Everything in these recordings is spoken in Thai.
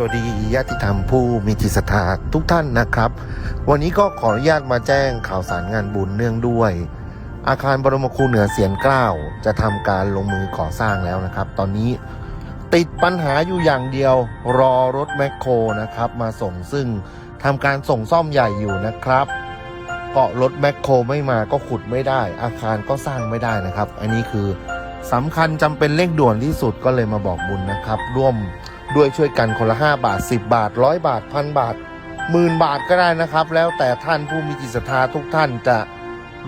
สวัสดีญาติธรรมผู้มีจิตศรัทธาทุกท่านนะครับ วันนี้ก็ขออนุญาตมาแจ้งข่าวสารงานบุญเนื่องด้วย อาคารบรมครูเหนือเสียนเกล้าจะทำการลงมือก่อสร้างแล้วนะครับ ตอนนี้ติดปัญหาอยู่อย่างเดียวรอรถแมคโครนะครับ มาส่งซึ่งทำการส่งซ่อมใหญ่อยู่นะครับเกาะรถแมคโครไม่มาก็ขุดไม่ได้ อาคารก็สร้างไม่ได้นะครับ อันนี้คือสำคัญจำเป็นเร่งด่วนที่สุดก็เลยมาบอกบุญนะครับ ร่วม ด้วยช่วยกันคนละ 5 บาท 10 บาทร้อยบาทพันบาทหมื่นบาทก็ได้นะครับ แล้วแต่ท่านผู้มีจิตศรัทธาทุกท่านจะ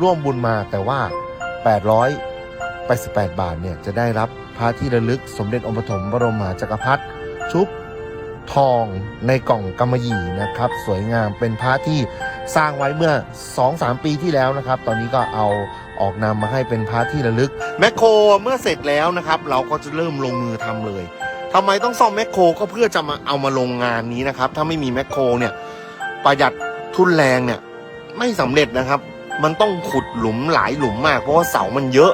ร่วมบุญมาแต่ว่า888บาทเนี่ยจะได้รับพระที่ระลึกสมเด็จองค์ปฐมบรมมหาจักรพรรดิชุบทองในกล่องกำมะหยี่นะครับ สวยงามเป็นพระที่สร้างไว้เมื่อ 2-3 ปีที่แล้วนะครับ ตอนนี้ก็เอาออกนำมาให้เป็นพระที่ระลึกแมคโครเมื่อเสร็จแล้วนะครับ เราก็จะเริ่มลงมือทำเลย ทำไมต้องซ่อมแมคโครก็เพื่อจะมาเอามาลงงานนี้นะครับ ถ้าไม่มีแมคโครเนี่ย ประหยัดทุนแรงเนี่ย ไม่สำเร็จนะครับ มันต้องขุดหลุมหลายหลุมมาก เพราะว่าเสามันเยอะ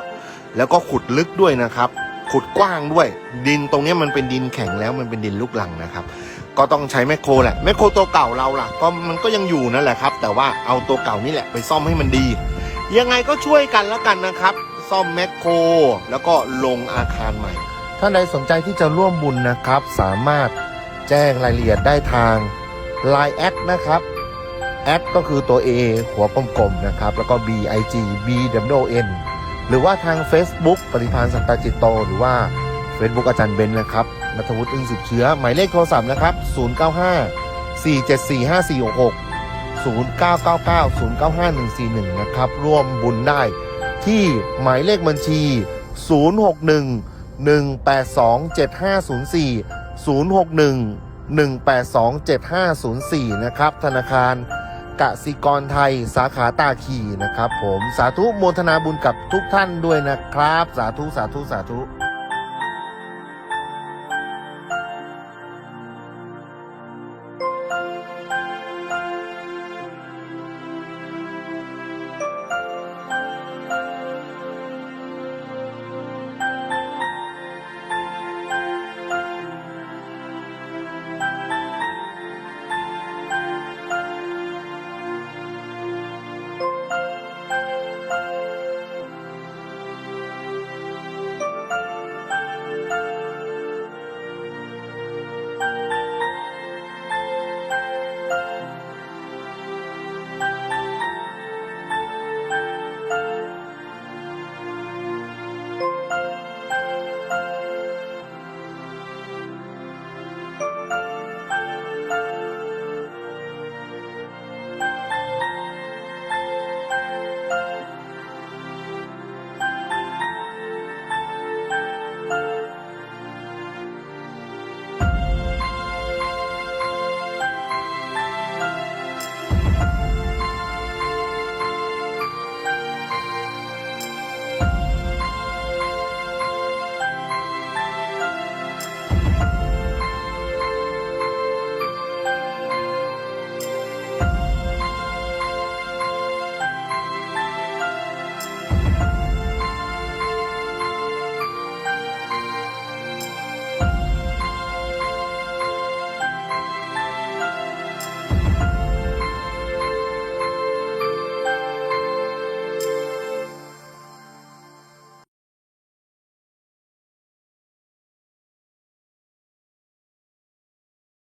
แล้วก็ขุดลึกด้วยนะครับ ขุดกว้างด้วย ดินตรงนี้มันเป็นดินแข็งแล้วมันเป็นดินลูกลังนะครับ ก็ต้องใช้แมคโครแหละแมคโครตัวเก่าเราล่ะ ก็มันก็ยังอยู่นั่นแหละครับ แต่ว่าเอาตัวเก่านี่แหละไปซ่อมให้มันดี ยังไงก็ช่วยกันแล้วกันนะครับ ซ่อมแมคโครแล้วก็ลงอาคารใหม่ ท่านใดสนใจที่จะร่วมบุญนะครับ สามารถแจ้งรายละเอียดได้ทาง Line แอดนะครับแอดก็คือตัว A หัวกลมๆนะครับ แล้วก็ B I G B W N หรือว่าทาง Facebook ปฏิพานสันตจิตโต หรือว่า Facebook อาจารย์เบนนะครับนัทวุฒิอึ้งสิบเชื้อ หมายเลขโทรศัพท์นะครับ 095 474 5466 0999 095141 นะครับ ร่วมบุญได้ที่หมายเลขบัญชี 061 182 7504 061 182 7504 นะครับ ธนาคารกสิกรไทยสาขาตาขีนะครับผมสาธุโมทนาบุญกับทุกท่านด้วยนะครับ สาธุ สาธุ สาธุ